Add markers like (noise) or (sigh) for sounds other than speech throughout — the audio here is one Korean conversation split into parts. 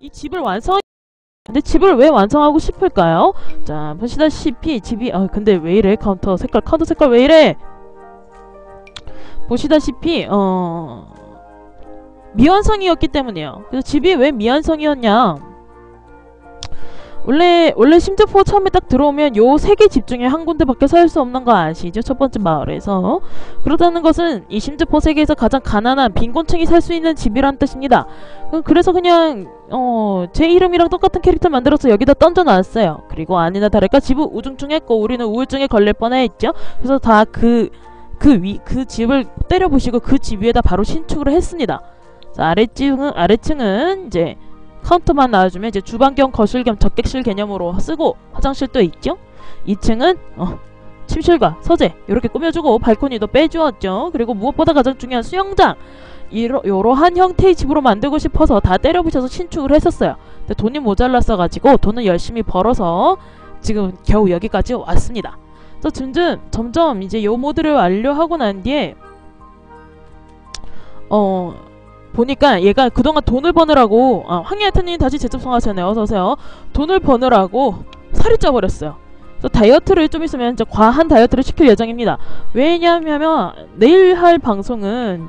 이 집을 완성 근데 집을 왜 완성하고 싶을까요? 자 보시다시피 집이 아 근데 왜 이래? 카운터 색깔 카드 색깔 왜 이래? 보시다시피 어 미완성이었기 때문이에요. 그래서 집이 왜 미완성이었냐 원래 원래 심즈포 처음에 딱 들어오면 요 세 개 집 중에 한 군데밖에 살 수 없는 거 아시죠? 첫 번째 마을에서 그렇다는 것은 이 심즈포 세계에서 가장 가난한 빈곤층이 살 수 있는 집이란 뜻입니다. 그- 그래서 그냥 어, 제 이름이랑 똑같은 캐릭터 만들어서 여기다 던져놨어요. 그리고 아니나 다를까 집은 우중충했고 우리는 우울증에 걸릴 뻔했죠. 그래서 다 그 그 위 그 집을 때려부시고 그 집 위에다 바로 신축을 했습니다. 자, 아래층은 아래층은 이제 카운터만 나와주면 이제 주방 겸 거실 겸 적객실 개념으로 쓰고 화장실도 있죠. 2층은 어, 침실과 서재 이렇게 꾸며주고 발코니도 빼주었죠. 그리고 무엇보다 가장 중요한 수영장 이러, 이러한 형태의 집으로 만들고 싶어서 다 때려부셔서 신축을 했었어요. 근데 돈이 모자랐어가지고 돈을 열심히 벌어서 지금 겨우 여기까지 왔습니다. 그래서 점점 점점 이제 요 모드를 완료하고 난 뒤에 어 보니까 얘가 그동안 돈을 버느라고 아, 황야타님 다시 재접속하셨네요. 어서오세요. 돈을 버느라고 살이 쪄버렸어요. 그래서 다이어트를 좀 있으면 이제 과한 다이어트를 시킬 예정입니다. 왜냐하면 내일 할 방송은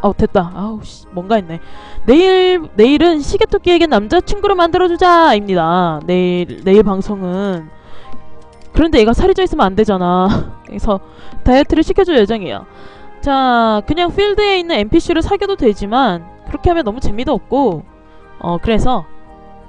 어 됐다. 아우 씨 뭔가 있네. 내일 내일은 시계토끼에게 남자친구를 만들어주자 입니다. 내일 내일 방송은 그런데 얘가 살이 쪄 있으면 안 되잖아. (laughs) 그래서 다이어트를 시켜줄 예정이에요. 자, 그냥 필드에 있는 NPC를 사귀어도 되지만 그렇게 하면 너무 재미도 없고 어 그래서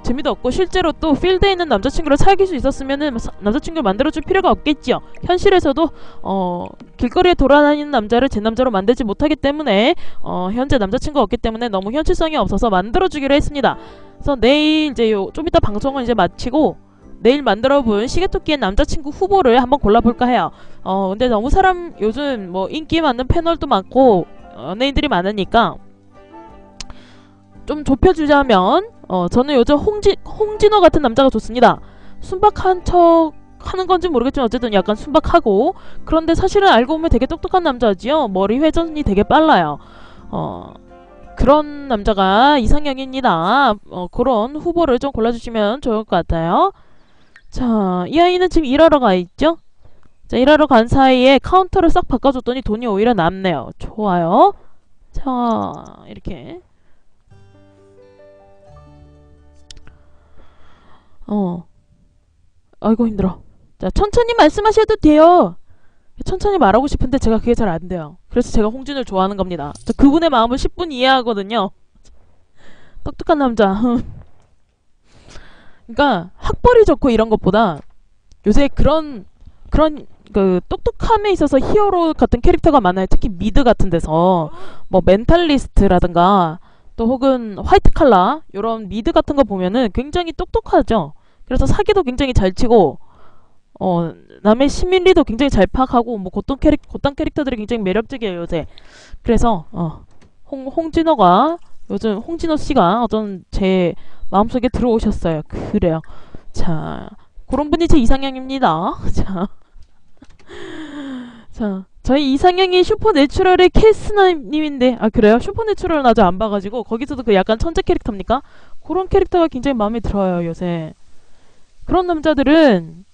재미도 없고 실제로 또 필드에 있는 남자친구를 사귈 수 있었으면은 사- 남자친구를 만들어줄 필요가 없겠지요. 현실에서도 어 길거리에 돌아다니는 남자를 제 남자로 만들지 못하기 때문에 어 현재 남자친구가 없기 때문에 너무 현실성이 없어서 만들어주기로 했습니다. 그래서 내일 이제 요 좀 이따 방송은 이제 마치고 내일 만들어본 시계토끼의 남자친구 후보를 한번 골라볼까 해요. 어 근데 너무 사람 요즘 뭐 인기 많은 패널도 많고 연예인들이 많으니까 좀 좁혀주자면 어 저는 요즘 홍지 홍진호 같은 남자가 좋습니다. 순박한 척 하는 건지 모르겠지만 어쨌든 약간 순박하고 그런데 사실은 알고 보면 되게 똑똑한 남자지요. 머리 회전이 되게 빨라요. 어 그런 남자가 이상형입니다. 어 그런 후보를 좀 골라주시면 좋을 것 같아요. 자, 이 아이는 지금 일하러 가 있죠? 자, 일하러 간 사이에 카운터를 싹 바꿔줬더니 돈이 오히려 남네요. 좋아요. 자, 이렇게. 어. 아이고, 힘들어. 자, 천천히 말씀하셔도 돼요. 천천히 말하고 싶은데 제가 그게 잘 안 돼요. 그래서 제가 홍진을 좋아하는 겁니다. 저 그분의 마음을 10분 이해하거든요. 똑똑한 남자. 그러니까 학벌이 좋고 이런 것보다 요새 그런 그런 그 똑똑함에 있어서 히어로 같은 캐릭터가 많아요. 특히 미드 같은 데서 뭐 멘탈리스트라든가 또 혹은 화이트 칼라 이런 미드 같은 거 보면은 굉장히 똑똑하죠. 그래서 사기도 굉장히 잘 치고 어 남의 시민리도 굉장히 잘 파악하고 뭐 고떤 캐릭 고딴 캐릭터들이 굉장히 매력적이에요 요새. 그래서 어 홍 홍진호가 요즘 홍진호 씨가 어떤 제 마음속에 들어오셨어요. 그래요. 자, 그런 분이 제 이상형입니다. (laughs) 자, (laughs) 자, 저희 이상형이 슈퍼내추럴의 캐스나님인데, 아 그래요? 슈퍼내추럴은 아직 안 봐가지고 거기서도 그 약간 천재 캐릭터입니까? 그런 캐릭터가 굉장히 마음에 들어요 요새. 그런 남자들은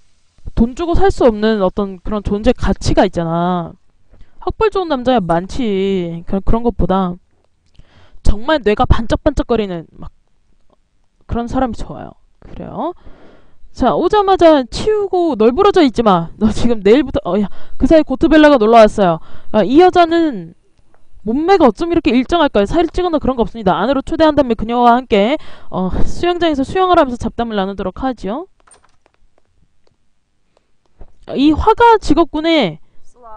돈 주고 살 수 없는 어떤 그런 존재 가치가 있잖아. 학벌 좋은 남자야 많지. 그런 그런 것보다 정말 뇌가 반짝반짝거리는 막 그런 사람이 좋아요. 그래요. 자 오자마자 치우고 널브러져 있지 마. 너 지금 내일부터 어 야 그 사이 고트벨라가 놀러 왔어요. 아, 이 여자는 몸매가 어쩜 이렇게 일정할까요? 살을 찌거나 그런 거 없습니다. 안으로 초대한 다음에 그녀와 함께 어, 수영장에서 수영을 하면서 잡담을 나누도록 하죠. 아, 이 화가 직업군의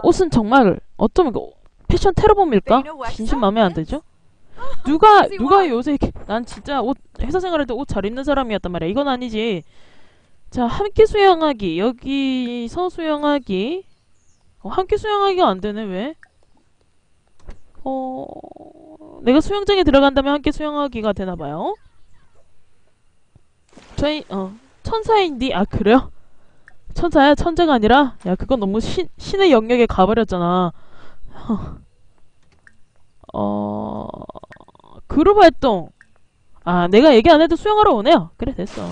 옷은 정말 어쩜 이거 패션 테러범일까? 진심 마음에 안 들죠? 누가 누가 요새 난 진짜 옷 회사 생활할 때 옷 잘 입는 사람이었단 말이야. 이건 아니지. 자 함께 수영하기 여기서 수영하기 어, 함께 수영하기가 안 되네 왜? 어 내가 수영장에 들어간다면 함께 수영하기가 되나 봐요. 저희 어 천사인디 아 그래요? 천사야 천재가 아니라 야 그건 너무 신 신의 영역에 가버렸잖아. 어 그룹 활동 아 내가 얘기 안 해도 수영하러 오네요 그래 됐어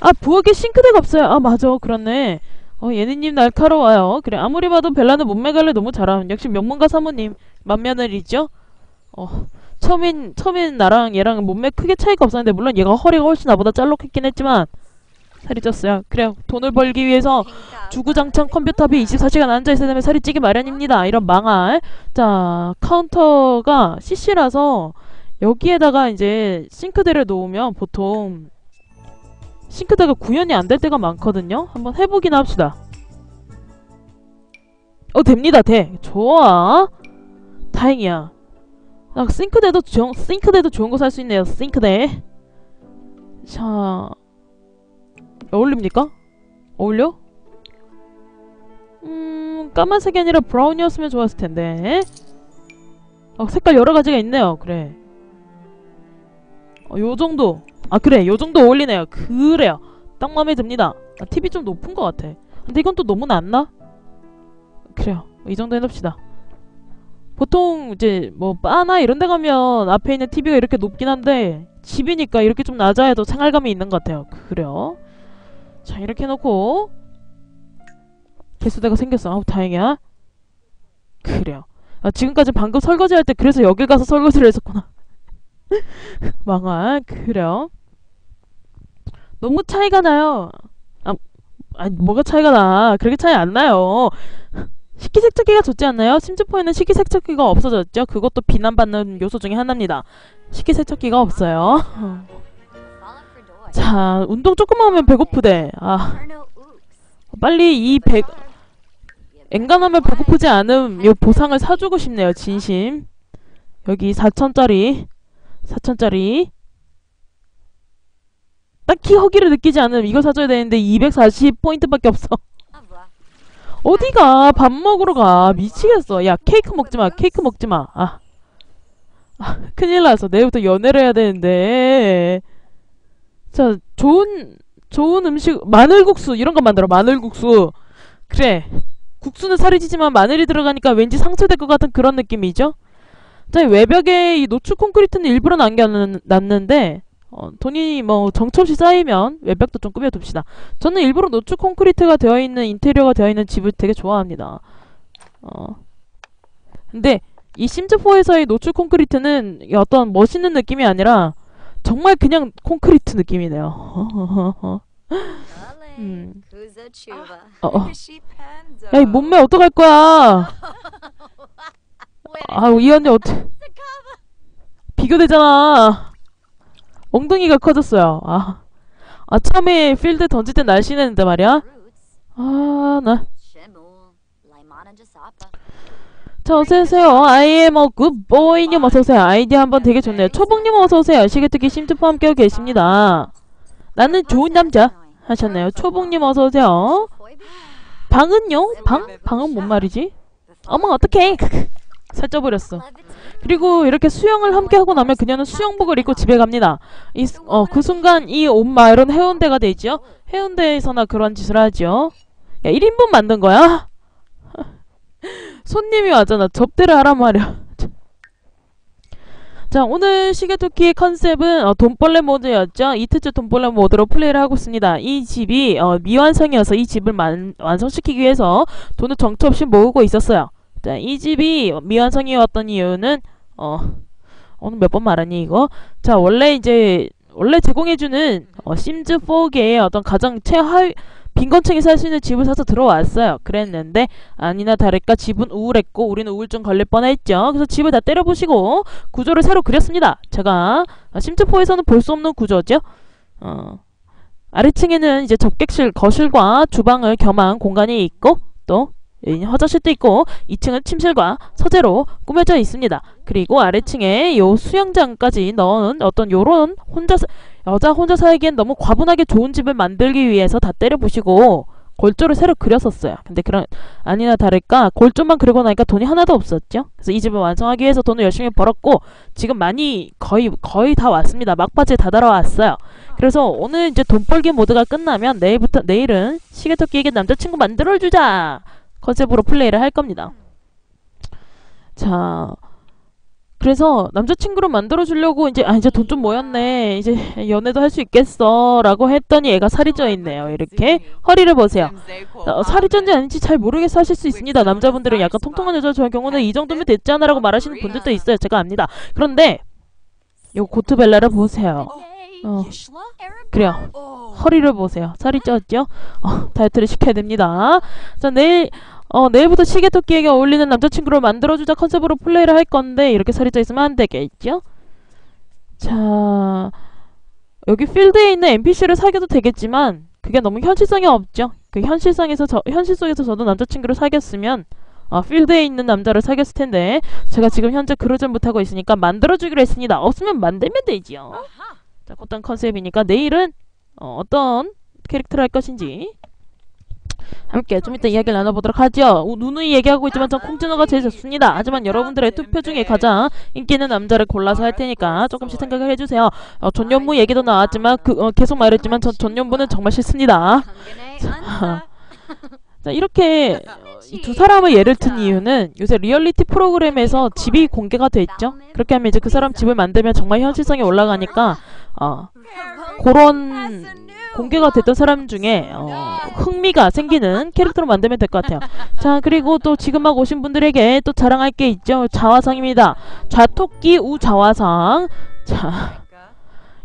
아 부엌에 싱크대가 없어요. 아 맞아. 그렇네. 어 예니님 날카로워요. 그래 아무리 봐도 벨라는 몸매 관리 너무 잘함. 역시 명문가 사모님 맏며느리죠? 어 처음인 처음인 나랑 얘랑 몸매 크게 차이가 없었는데 물론 얘가 허리가 훨씬 나보다 짤록했긴 했지만 살이 쪘어요. 그래 돈을 벌기 위해서 주구장창 컴퓨터비 24시간 앉아있어야 되면 살이 찌기 마련입니다. 이런 망할. 자, 카운터가 CC라서 여기에다가 이제 싱크대를 놓으면 보통 싱크대가 구현이 안 될 때가 많거든요. 한번 해보긴 합시다. 어, 됩니다. 돼. 좋아. 다행이야. 아, 싱크대도 좋은, 싱크대도 좋은 거 살 수 있네요. 싱크대. 자, 어울립니까? 어울려? 음, 까만색이 아니라 브라운이었으면 좋았을 텐데. 어, 색깔 여러 가지가 있네요. 그래. 어, 요 정도. 아, 그래. 요 정도 어울리네요. 그래요. 딱 마음에 듭니다. 아, TV 좀 높은 것 같아. 근데 이건 또 너무 낮나? 그래요. 이 정도 해놓읍시다. 보통 이제 뭐 바나 이런 데 가면 앞에 있는 TV가 이렇게 높긴 한데 집이니까 이렇게 좀 낮아야 더 생활감이 있는 것 같아요. 그래요. 자, 이렇게 해놓고 개수대가 생겼어. 아우 다행이야. 그래요. 아, 지금까지 방금 설거지 할 때 그래서 여길 가서 설거지를 했었구나. (laughs) 망할. 그래요. 너무 차이가 나요. 아, 아니 뭐가 차이가 나? 그렇게 차이 안 나요. 식기세척기가 좋지 않나요? 심지포에는 식기세척기가 없어졌죠. 그것도 비난받는 요소 중에 하나입니다. 식기세척기가 없어요. 자, 운동 조금만 하면 배고프대. 아, 빨리 이 배, 엔간하면 배고프지 않음 요 보상을 사주고 싶네요 진심 여기 4천짜리 4천짜리 딱히 허기를 느끼지 않음. 이거 사줘야 되는데 240포인트밖에 없어. 어디가? 밥 먹으러 가. 미치겠어. 야 케이크 먹지마. 케이크 먹지마. 아. 아 큰일 났어 내일부터 연애를 해야 되는데. 자 좋은 좋은 음식 마늘국수. 이런 거 만들어 마늘국수. 그래. 국수는 살이 찌지만 마늘이 들어가니까 왠지 상처될 것 같은 그런 느낌이죠. 자, 외벽에 이 노출 콘크리트는 일부러 남겨놨는데 어, 돈이 뭐 정처 없이 쌓이면 외벽도 좀 꾸며둡시다. 저는 일부러 노출 콘크리트가 되어 있는 인테리어가 되어 있는 집을 되게 좋아합니다. 어. 근데 이 심즈4에서의 노출 콘크리트는 어떤 멋있는 느낌이 아니라 정말 그냥 콘크리트 느낌이네요. 음. 어, 어. (laughs) 야, 이 몸매 어떡할 거야? (laughs) 아, 이 언니 어떡 비교되잖아. 엉덩이가 커졌어요. 아, 아 처음에 필드 던질 때 날씬했는데 말이야. 아, 나. 자, 어서오세요. Am a good boy님 어서오세요. 아이디 한번 되게 좋네요. 초봉님 어서오세요. 시계특기 심투포 함께하고 계십니다. 나는 좋은 남자. 하셨네요. 초봉님 어서오세요. 방은요? 방? 방은 뭔 말이지? 어머 어떡해 (laughs) 살쪄버렸어 그리고 이렇게 수영을 함께 하고 나면 그녀는 수영복을 입고 집에 갑니다. 이, 어, 그 순간 이온 마을은 해운대가 되죠. 해운대에서나 그런 짓을 하죠. 야 1인분 만든 거야? (laughs) 손님이 왔잖아. 접대를 하란 말이야 (laughs) 자 오늘 시계토끼의 컨셉은 어, 돈벌레 모드였죠. 2트째 돈벌레 모드로 플레이를 하고 있습니다. 이 집이 어, 미완성이어서 이 집을 만, 완성시키기 위해서 돈을 정처 없이 모으고 있었어요 자 이 집이 미완성이었던 이유는 어 오늘 몇 번 말하니 이거 자 원래 이제 원래 제공해주는 어, 심즈4계의 어떤 가장 최하위 빈곤층이 살 수 있는 집을 사서 들어왔어요. 그랬는데 아니나 다를까 집은 우울했고 우리는 우울증 걸릴 뻔했죠. 그래서 집을 다 때려부시고 구조를 새로 그렸습니다. 제가 심트포에서는 볼 수 없는 구조죠. 어, 아래층에는 이제 접객실, 거실과 주방을 겸한 공간이 있고 또 화장실도 있고 2층은 침실과 서재로 꾸며져 있습니다. 그리고 아래층에 요 수영장까지 넣은 어떤 요런 혼자 여자 혼자 살기엔 너무 과분하게 좋은 집을 만들기 위해서 다 때려부시고 골조를 새로 그렸었어요. 근데 그런 아니나 다를까 골조만 그리고 나니까 돈이 하나도 없었죠. 그래서 이 집을 완성하기 위해서 돈을 열심히 벌었고 지금 많이 거의 거의 다 왔습니다. 막바지에 다다라왔어요. 그래서 오늘 이제 돈 벌기 모드가 끝나면 내일부터 내일은 시계토끼에게 남자친구 만들어주자 컨셉으로 플레이를 할 겁니다. 자 그래서 남자친구를 만들어주려고 이제 아 이제 돈 좀 모였네. 이제 연애도 할 수 있겠어 라고 했더니 애가 살이 쪄 있네요. 이렇게 허리를 보세요. 어, 살이 쪘는지 아닌지 잘 모르겠어 하실 수 있습니다. 남자분들은 약간 통통한 여자 저의 경우는 이 정도면 됐지 않아 라고 말하시는 분들도 있어요. 제가 압니다. 그런데 요 고트벨라를 보세요 어 그래요 허리를 보세요 살이 쪘죠 어, 다이어트를 시켜야 됩니다 자 내일 어, 내일부터 시계 토끼에게 어울리는 남자친구를 만들어주자 컨셉으로 플레이를 할 건데 이렇게 살이 쪄 있으면 안 되겠죠? 자 여기 필드에 있는 NPC를 사귀어도 되겠지만 그게 너무 현실성이 없죠. 그 현실성에서 저, 현실 속에서 저도 남자친구를 사귀었으면 아, 필드에 있는 남자를 사귀었을 텐데 제가 지금 현재 그러질 못하고 있으니까 만들어주기로 했습니다. 없으면 만들면 되지요. 자, 그딴 컨셉이니까 내일은 어, 어떤 캐릭터를 할 것인지 함께 좀 이따 이야기를 나눠보도록 하죠. 우- 누누이 얘기하고 있지만 전 콩진호가 제일 좋습니다. 하지만 여러분들의 투표 중에 가장 인기 있는 남자를 골라서 할 테니까 조금씩 생각을 해주세요. 어, 전현무 얘기도 나왔지만 그, 어, 계속 말했지만 전 전현무는 정말 싫습니다. (laughs) 자 이렇게 이 두 사람의 예를 든 이유는 요새 리얼리티 프로그램에서 집이 공개가 됐죠. 그렇게 하면 이제 그 사람 집을 만들면 정말 현실성이 올라가니까 어, 그런 공개가 됐던 사람 중에 어, 흥미가 생기는 캐릭터로 만들면 될 것 같아요. 자 그리고 또 지금 막 오신 분들에게 또 자랑할 게 있죠. 자화상입니다. 좌토끼 우자화상. 자.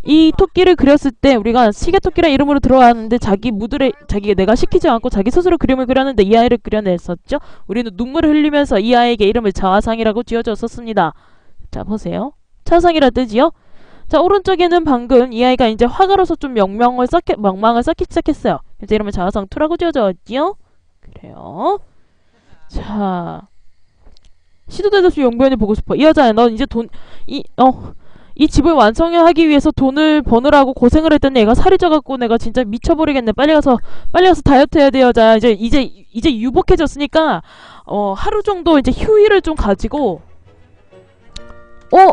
이 토끼를 그렸을 때 우리가 시계토끼라 이름으로 들어왔는데 자기 무드를 자기 내가 시키지 않고 자기 스스로 그림을 그렸는데 이 아이를 그려냈었죠. 우리는 눈물을 흘리면서 이 아이에게 이름을 자화상이라고 지어줬었습니다. 자 보세요. 차상이라 뜻이요. 자 오른쪽에는 방금 이 아이가 이제 화가로서 좀 명명을 쌓기 명망을 쌓기 시작했어요. 이제 이름을 자화상 2라고 지어줬지요. 그래요. 자 시도대접시 용변이 보고 싶어. 이 여자야 넌 이제 돈 이 어. 이 집을 완성하기 위해서 돈을 버느라고 고생을 했더니 얘가 살이 쪄갖고 내가 진짜 미쳐버리겠네. 빨리 가서 빨리 가서 다이어트 해야 돼 여자. 이제 이제 이제 유복해졌으니까 어 하루 정도 이제 휴일을 좀 가지고 어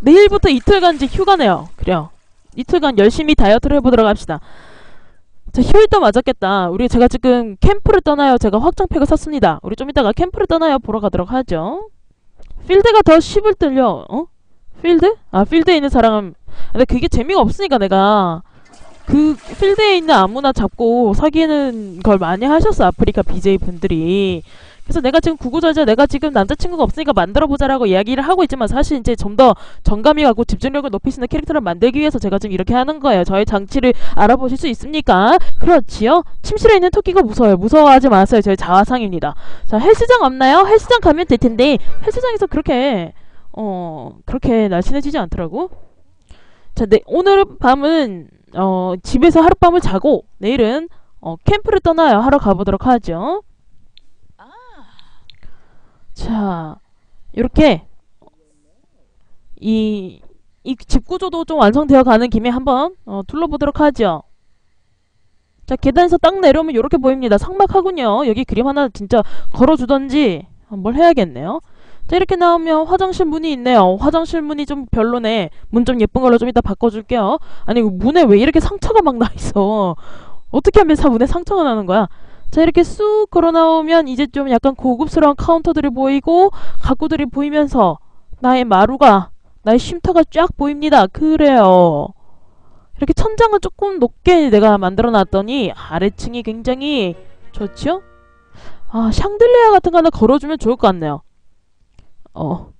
내일부터 이틀간 이제 휴가네요. 그래요. 이틀간 열심히 다이어트를 해보도록 합시다. 자 휴일도 맞았겠다. 우리 제가 지금 캠프를 떠나요. 제가 확장팩을 샀습니다. 우리 좀 이따가 캠프를 떠나요. 보러 가도록 하죠. 필드가 더 쉽을 들려. 어? 필드? 아 필드에 있는 사람 근데 그게 재미가 없으니까 내가. 그 필드에 있는 아무나 잡고 사귀는 걸 많이 하셨어 아프리카 BJ 분들이. 그래서 내가 지금 구구절절 내가 지금 남자친구가 없으니까 만들어보자라고 이야기를 하고 있지만 사실 이제 좀 더 정감이 가고 집중력을 높일 수 있는 캐릭터를 만들기 위해서 제가 지금 이렇게 하는 거예요. 저의 장치를 알아보실 수 있습니까? 그렇지요? 침실에 있는 토끼가 무서워요. 무서워하지 마세요. 저희 자화상입니다. 자 헬스장 없나요? 헬스장 가면 될 텐데 헬스장에서 그렇게 어 그렇게 날씬해지지 않더라고. 자, 네, 오늘 밤은 어 집에서 하룻밤을 자고 내일은 어 캠프를 떠나요. 하러 가보도록 하죠. 자, 이렇게 이 이 집 구조도 좀 완성되어 가는 김에 한번 어, 둘러보도록 하죠. 자, 계단에서 딱 내려오면 이렇게 보입니다. 상막하군요. 여기 그림 하나 진짜 걸어주던지 어, 뭘 해야겠네요. 자 이렇게 나오면 화장실 문이 있네요. 화장실 문이 좀 별로네. 문 좀 예쁜 걸로 좀 이따 바꿔줄게요. 아니 문에 왜 이렇게 상처가 막 나 있어. 어떻게 하면 사 문에 상처가 나는 거야? 자 이렇게 쑥 걸어 나오면 이제 좀 약간 고급스러운 카운터들이 보이고 가구들이 보이면서 나의 마루가 나의 쉼터가 쫙 보입니다. 그래요. 이렇게 천장을 조금 높게 내가 만들어 놨더니 아래층이 굉장히 좋죠? 아 샹들리아 같은 거 하나 걸어주면 좋을 것 같네요. 어.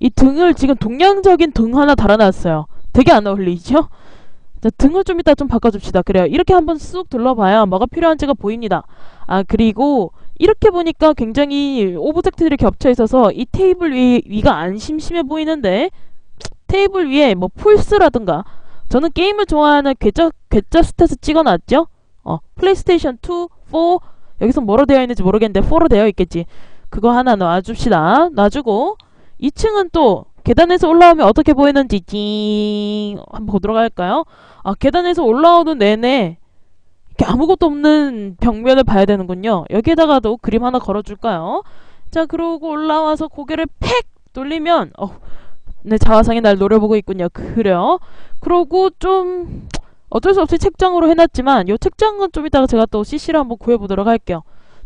이 등을 지금 동양적인 등 하나 달아놨어요. 되게 안 어울리죠? 자, 등을 좀 이따 좀 바꿔줍시다. 그래요. 이렇게 한번 쑥 둘러봐야 뭐가 필요한지가 보입니다. 아, 그리고 이렇게 보니까 굉장히 오브젝트들이 겹쳐 있어서 이 테이블 위, 위가 안 심심해 보이는데 테이블 위에 뭐 풀스라든가 저는 게임을 좋아하는 괴짜, 괴짜 스탯을 찍어놨죠? 어, 플레이스테이션 2, 4 여기서 뭐로 되어 있는지 모르겠는데 4로 되어 있겠지. 그거 하나 놔줍시다. 놔주고 2층은 또 계단에서 올라오면 어떻게 보이는지 찡 한번 보도록 할까요? 아 계단에서 올라오는 내내 이렇게 아무것도 없는 벽면을 봐야 되는군요. 여기에다가도 그림 하나 걸어줄까요? 자 그러고 올라와서 고개를 팩 돌리면 어, 내 자화상이 날 노려보고 있군요. 그래요. 그러고 좀 어쩔 수 없이 책장으로 해놨지만 이 책장은 좀 이따가 제가 또 CC로 한번 구해보도록 할게요.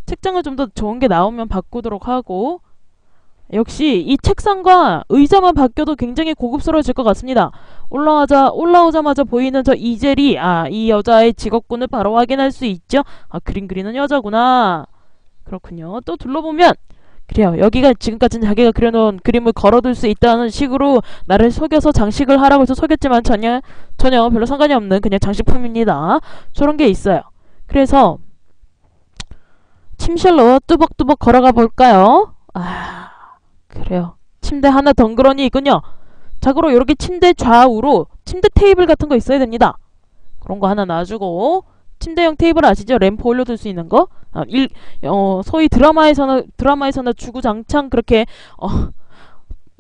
책장을 좀 더 좋은 게 나오면 바꾸도록 하고 역시 이 책상과 의자만 바뀌어도 굉장히 고급스러워질 것 같습니다. 올라오자 올라오자마자 보이는 저 이젤이 아 이 여자의 직업군을 바로 확인할 수 있죠. 아 그림 그리는 여자구나. 그렇군요. 또 둘러보면 그래요. 여기가 지금까지 자기가 그려놓은 그림을 걸어둘 수 있다는 식으로 나를 속여서 장식을 하라고 해서 속였지만 전혀 전혀 별로 상관이 없는 그냥 장식품입니다. 저런 게 있어요. 그래서 침실로 뚜벅뚜벅 걸어가 볼까요? 아 그래요. 침대 하나 덩그러니 있군요. 자고로 이렇게 침대 좌우로 침대 테이블 같은 거 있어야 됩니다. 그런 거 하나 놔주고 침대형 테이블 아시죠? 램프 올려둘 수 있는 거. 아, 일, 어, 소위 드라마에서는 드라마에서는 주구장창 그렇게 어,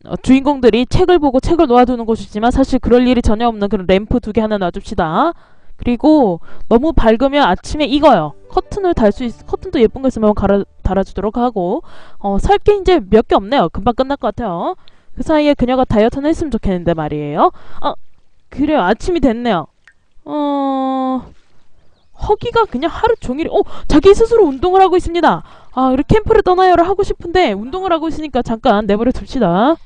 어, 주인공들이 책을 보고 책을 놓아두는 곳이지만 사실 그럴 일이 전혀 없는 그런 램프 두 개 하나 놔줍시다. 그리고 너무 밝으면 아침에 익어요. 커튼을 달 수 있, 커튼도 예쁜 거 있으면 갈아, 달아주도록 하고 어, 살 게 이제 몇 개 없네요. 금방 끝날 것 같아요. 그 사이에 그녀가 다이어트는 했으면 좋겠는데 말이에요. 아 그래요. 아침이 됐네요. 어 허기가 그냥 하루 종일 어 자기 스스로 운동을 하고 있습니다. 아 우리 캠프를 떠나요를 하고 싶은데 운동을 하고 있으니까 잠깐 내버려 둡시다.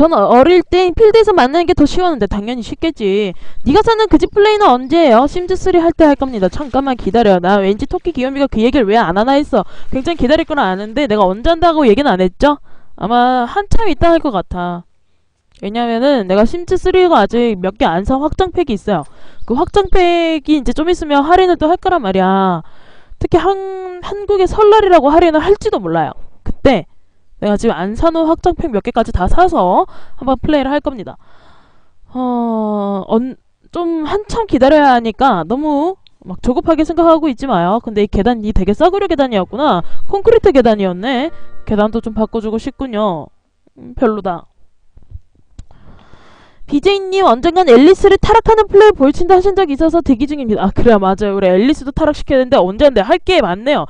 전 어릴 때 필드에서 만나는 게 더 쉬웠는데 당연히 쉽겠지. 네가 사는 그 집 플레이는 언제예요? 심즈3 할 때 할 겁니다. 잠깐만 기다려. 나 왠지 토끼 귀요미가 그 얘기를 왜 안 하나 했어. 굉장히 기다릴 건 아는데 내가 언제 한다고 얘기는 안 했죠? 아마 한참 있다 할 것 같아. 왜냐면은 내가 심즈3가 아직 몇 개 안 산 확장팩이 있어요. 그 확장팩이 이제 좀 있으면 할인을 또 할 거란 말이야. 특히 한, 한국의 설날이라고 할인을 할지도 몰라요. 그때 내가 지금 안 사놓은 확장팩 몇 개까지 다 사서 한번 플레이를 할 겁니다. 어, 언, 좀 한참 기다려야 하니까 너무 막 조급하게 생각하고 있지 마요. 근데 이 계단이 되게 싸구려 계단이었구나. 콘크리트 계단이었네. 계단도 좀 바꿔주고 싶군요. 음, 별로다. BJ님 언젠간 앨리스를 타락하는 플레이 보여준다 하신 적이 있어서 대기 중입니다. 아 그래 맞아요. 우리 앨리스도 타락시켜야 되는데 언제인데 할 게 많네요.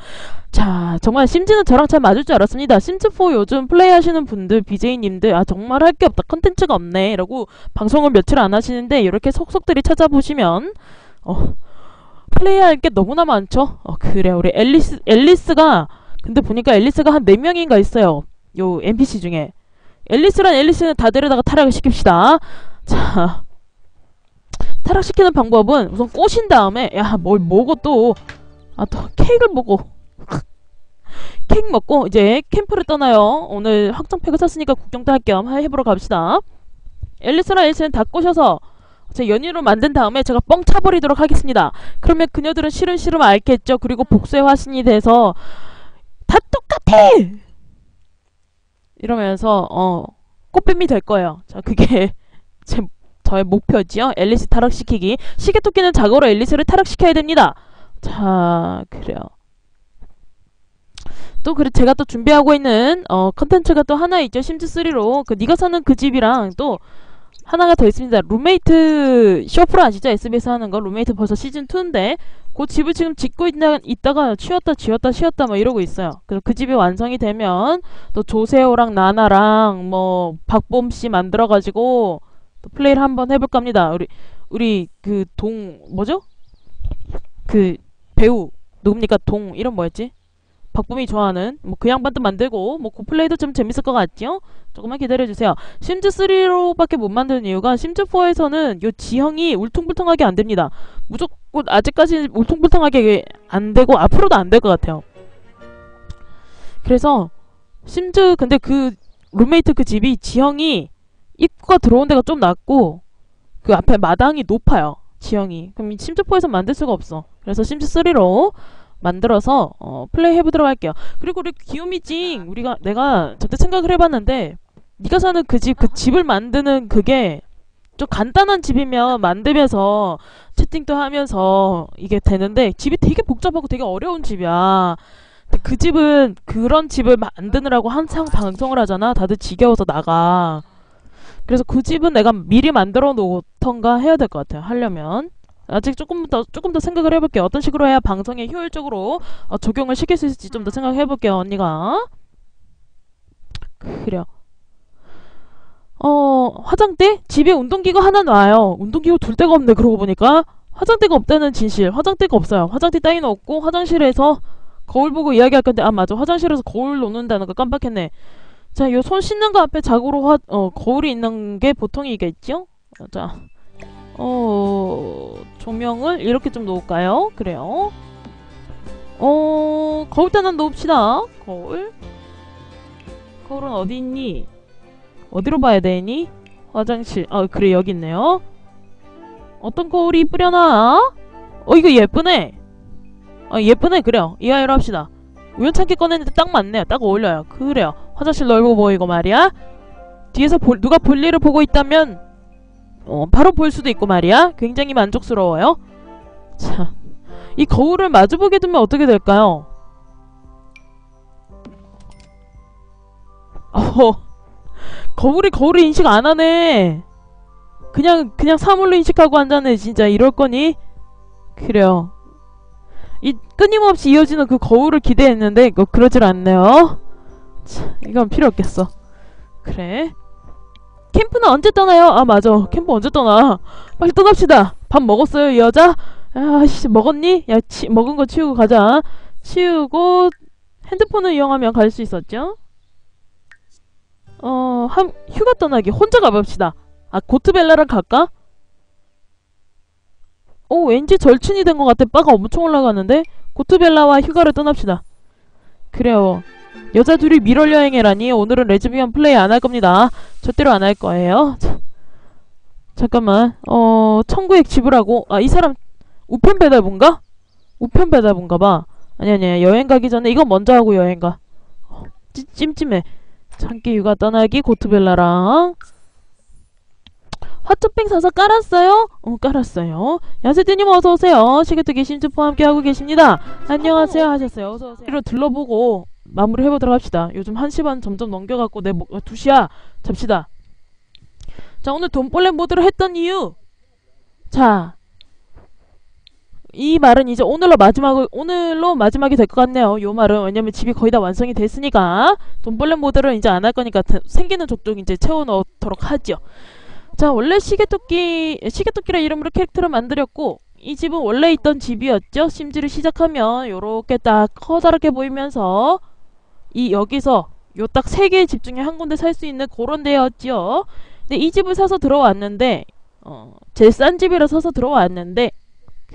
자 정말 심즈는 저랑 잘 맞을 줄 알았습니다. 심즈4 요즘 플레이 하시는 분들 BJ님들 아 정말 할 게 없다. 컨텐츠가 없네. 라고 방송을 며칠 안 하시는데 이렇게 속속들이 찾아보시면 어 플레이할 게 너무나 많죠. 어 그래 우리 앨리스 앨리스가 근데 보니까 앨리스가 한 4명인가 있어요. 요 NPC 중에 앨리스란 앨리스는 다 데려다가 타락을 시킵시다. 자 타락시키는 방법은 우선 꼬신 다음에 야 뭘 먹어 또. 아 또 케이크를 먹어 (laughs) 케이크 먹고 이제 캠프를 떠나요. 오늘 확정팩을 샀으니까 구경도 할 겸 해보러 갑시다. 앨리스랑 앨리스는 다 꼬셔서 제 연인으로 만든 다음에 제가 뻥 차버리도록 하겠습니다. 그러면 그녀들은 싫은 싫음 알겠죠. 그리고 복수의 화신이 돼서 다 똑같아! 이러면서 어 꽃뱀이 될 거예요. 자 그게 제 저의 목표지요. 앨리스 타락시키기. 시계토끼는 자고로 앨리스를 타락시켜야 됩니다. 자, 그래요. 또 그래 제가 또 준비하고 있는 어 컨텐츠가 또 하나 있죠. 심즈3로 그 네가 사는 그 집이랑 또 하나가 더 있습니다. 룸메이트 쇼프를 아시죠? SBS 하는 거 룸메이트 벌써 시즌 2인데 그 집을 지금 짓고 있다, 있다가 치웠다 지웠다 치웠다 뭐 이러고 있어요. 그래서 그 집이 완성이 되면 또 조세호랑 나나랑 뭐 박범 씨 만들어 가지고 또 플레이를 한번 해볼까 합니다. 우리 우리 그 동 뭐죠? 그 배우 누굽니까? 동 이름 뭐였지? 박범이 좋아하는 뭐 그 양반도 만들고 뭐그 플레이도 좀 재밌을 것 같죠? 조금만 기다려주세요. 심즈 3로밖에 못 만드는 이유가 심즈 4에서는 요 지형이 울퉁불퉁하게 안 됩니다. 무조건 아직까지 울퉁불퉁하게 안 되고 앞으로도 안 될 것 같아요. 그래서 심즈 근데 그 룸메이트 그 집이 지형이 입구가 들어온 데가 좀 낮고 그 앞에 마당이 높아요. 지형이. 그럼 심즈4에서 만들 수가 없어. 그래서 심즈3로 만들어서 어, 플레이 해보도록 할게요. 그리고 우리 귀요미찡 우리가 내가 저때 생각을 해봤는데 네가 사는 그집그 집을 만드는 그게 좀 간단한 집이면 만들면서 채팅도 하면서 이게 되는데 집이 되게 복잡하고 되게 어려운 집이야. 그 집은 그런 집을 만드느라고 항상 방송을 하잖아. 다들 지겨워서 나가. 그래서 그 집은 내가 미리 만들어 놓던가 해야 될 것 같아요. 하려면. 아직 조금 더 조금 더 생각을 해볼게요. 어떤 식으로 해야 방송에 효율적으로 어, 적용을 시킬 수 있을지 좀 더 생각해볼게요, 언니가. 그래요. 어 화장대 집에 운동기구 하나 놔요. 운동기구 둘 데가 없네. 그러고 보니까 화장대가 없다는 진실. 화장대가 없어요. 화장대 따위는 없고 화장실에서 거울 보고 이야기할 건데 아 맞아 화장실에서 거울 놓는다는 거 깜빡했네. 자, 요 손 씻는 거 앞에 자고로 화, 어, 거울이 있는 게 보통이겠죠? 어, 자, 어, 조명을 이렇게 좀 놓을까요? 그래요. 어, 거울 하나 놓읍시다. 거울. 거울은 어디 있니? 어디로 봐야 되니? 화장실. 아, 그래, 여기 있네요. 어떤 거울이 이쁘려나? 어, 이거 예쁘네. 아, 예쁘네. 그래요. 이 아이로 합시다. 우연찮게 꺼냈는데 딱 맞네요. 딱 어울려요. 그래요. 화장실 넓어 보이고 말이야. 뒤에서 볼, 누가 볼일을 보고 있다면 어, 바로 볼 수도 있고 말이야. 굉장히 만족스러워요. 자, 이 거울을 마주보게 되면 어떻게 될까요? 어, 거울이 거울을 인식 안 하네. 그냥 그냥 사물로 인식하고 앉았네. 진짜 이럴 거니? 그래요. 이 끊임없이 이어지는 그 거울을 기대했는데 이거 그러질 않네요. 참, 이건 필요 없겠어. 그래. 캠프는 언제 떠나요? 아 맞아. 캠프 언제 떠나? 빨리 떠납시다. 밥 먹었어요 이 여자? 아씨 먹었니? 야 치, 먹은 거 치우고 가자. 치우고 핸드폰을 이용하면 갈 수 있었죠? 어, 한, 휴가 떠나기 혼자 가봅시다. 아 고트벨라랑 갈까? 오 왠지 절친이 된 것 같아. 바가 엄청 올라가는데? 고트벨라와 휴가를 떠납시다. 그래요. 여자 둘이 미럴 여행이라니 오늘은 레즈비언 플레이 안 할 겁니다. 절대로 안 할 거예요. 자, 잠깐만. 어 청구액 지불하고 아 이 사람 우편 배달부인가? 우편 배달부인가 봐. 아니 아니 여행 가기 전에 이거 먼저 하고 여행 가. 어, 찌, 찜찜해. 장기 휴가 떠나기 고트벨라랑 핫초핑 사서 깔았어요? 어 깔았어요. 야세드님 어서 오세요. 시계토기 신주포 함께 하고 계십니다. 안녕하세요 하셨어요. 어서 오세요. 이로 둘러보고 마무리 해보도록 합시다. 요즘 1시 반 점점 넘겨갖고 내 목, 어, 2시야. 잡시다. 자, 오늘 돈벌레 모드를 했던 이유. 자. 이 말은 이제 오늘로 마지막, 오늘로 마지막이 될 것 같네요. 요 말은. 왜냐면 집이 거의 다 완성이 됐으니까. 돈벌레 모드를 이제 안 할 거니까 다- 생기는 족족 이제 채워 넣도록 하죠. 자, 원래 시계토끼, 시계토끼라 이름으로 캐릭터를 만들었고, 이 집은 원래 있던 집이었죠. 심지를 시작하면 요렇게 딱 커다랗게 보이면서 이 여기서 요 딱 세 개의 집 중에 한 군데 살 수 있는 그런 데였죠. 근데 이 집을 사서 들어왔는데 어, 제일 싼 집이라 사서 들어왔는데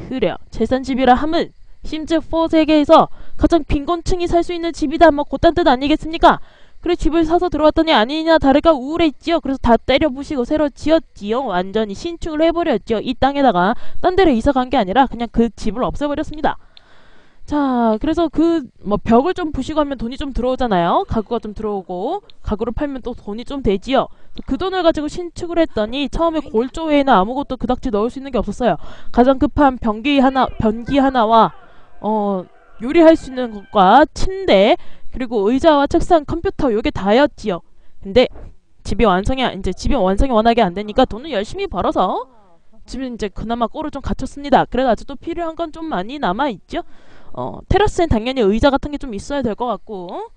그래요. 제일 싼 집이라 함은 심즈 4 세계에서 가장 빈곤층이 살 수 있는 집이다 뭐 그딴 뜻 아니겠습니까? 그래 집을 사서 들어왔더니 아니냐 다를까 우울했지요. 그래서 다 때려 부시고 새로 지었지요. 완전히 신축을 해버렸죠. 이 땅에다가 딴 데로 이사 간 게 아니라 그냥 그 집을 없애버렸습니다. 자, 그래서 그 뭐 벽을 좀 부시고 하면 돈이 좀 들어오잖아요. 가구가 좀 들어오고 가구를 팔면 또 돈이 좀 되지요. 그 돈을 가지고 신축을 했더니 처음에 골조 외에는 아무것도 그닥지 넣을 수 있는 게 없었어요. 가장 급한 변기 하나, 변기 하나와 어 요리할 수 있는 것과 침대 그리고 의자와 책상, 컴퓨터 요게 다였지요. 근데 집이 완성이 안- 이제 집이 완성이 워낙에 안 되니까 돈을 열심히 벌어서 집은 이제 그나마 꼴을 좀 갖췄습니다. 그래도 아직도 필요한 건 좀 많이 남아 있죠. 어 테라스엔 당연히 의자 같은 게 좀 있어야 될 것 같고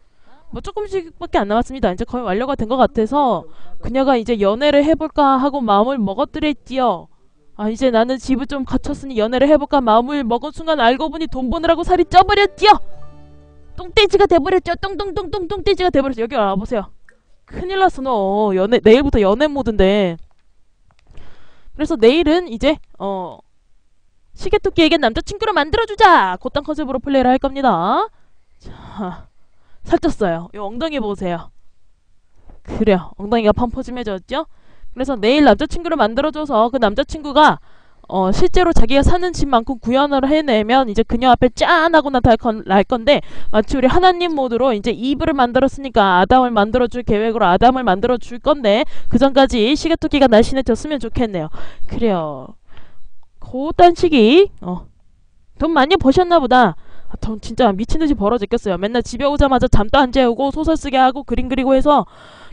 뭐 조금씩밖에 안 남았습니다. 이제 거의 완료가 된 것 같아서 그녀가 이제 연애를 해볼까 하고 마음을 먹었더랬지요. 아 이제 나는 집을 좀 갖췄으니 연애를 해볼까 마음을 먹은 순간 알고 보니 돈 버느라고 살이 쪄버렸지요. 똥돼지가 돼버렸죠. 똥똥똥똥 똥돼지가 돼버렸죠. 여기 와보세요. 큰일 났어 너 연애 내일부터 연애 모드인데 그래서 내일은 이제 어 시계토끼에겐 남자친구를 만들어주자. 그딴 컨셉으로 플레이를 할 겁니다. 자 살쪘어요. 요 엉덩이 보세요. 그래요. 엉덩이가 펌퍼짐해졌죠? 그래서 내일 남자친구를 만들어줘서 그 남자친구가 어 실제로 자기가 사는 집만큼 구현을 해내면 이제 그녀 앞에 짠 하고 나타날 건데 마치 우리 하나님 모드로 이제 이브를 만들었으니까 아담을 만들어줄 계획으로 아담을 만들어줄 건데 그 전까지 시계토끼가 날씬해졌으면 좋겠네요. 그래요 고딴 시기 어. 돈 많이 버셨나 보다 아, 돈 진짜 미친듯이 벌어졌겠어요 맨날 집에 오자마자 잠도 안 재우고 소설 쓰게 하고 그림 그리고 해서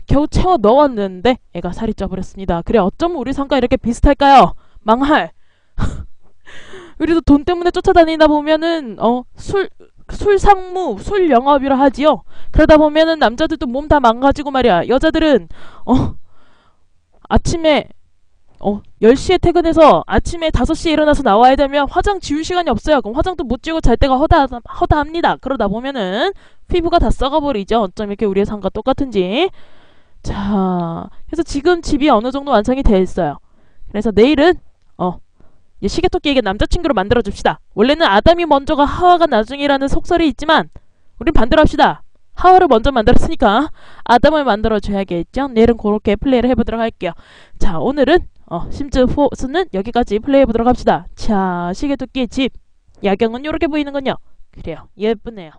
겨우 채워 넣었는데 애가 살이 쪄버렸습니다 그래 어쩜 우리 성과 이렇게 비슷할까요 망할 (laughs) 우리도 돈 때문에 쫓아다니다 보면은 어술 술 상무, 술 영업이라 하지요. 그러다 보면은 남자들도 몸 다 망가지고 말이야. 여자들은 어 아침에 어, 10시에 퇴근해서 아침에 5시에 일어나서 나와야 되면 화장 지울 시간이 없어요. 그럼 화장도 못 지우고 잘 때가 허다, 허다합니다. 그러다 보면은 피부가 다 썩어버리죠. 어쩜 이렇게 우리의 삶과 똑같은지. 자, 그래서 지금 집이 어느 정도 완성이 돼 있어요. 그래서 내일은, 어, 이제 시계토끼에게 남자친구를 만들어줍시다. 원래는 아담이 먼저가 하와가 나중이라는 속설이 있지만, 우린 반대로 합시다. 하와를 먼저 만들었으니까 아담을 만들어줘야겠죠. 내일은 그렇게 플레이를 해보도록 할게요. 자, 오늘은 어, 심즈 4는 여기까지 플레이해보도록 합시다. 자, 시계토끼의 집. 야경은 이렇게 보이는군요. 그래요. 예쁘네요.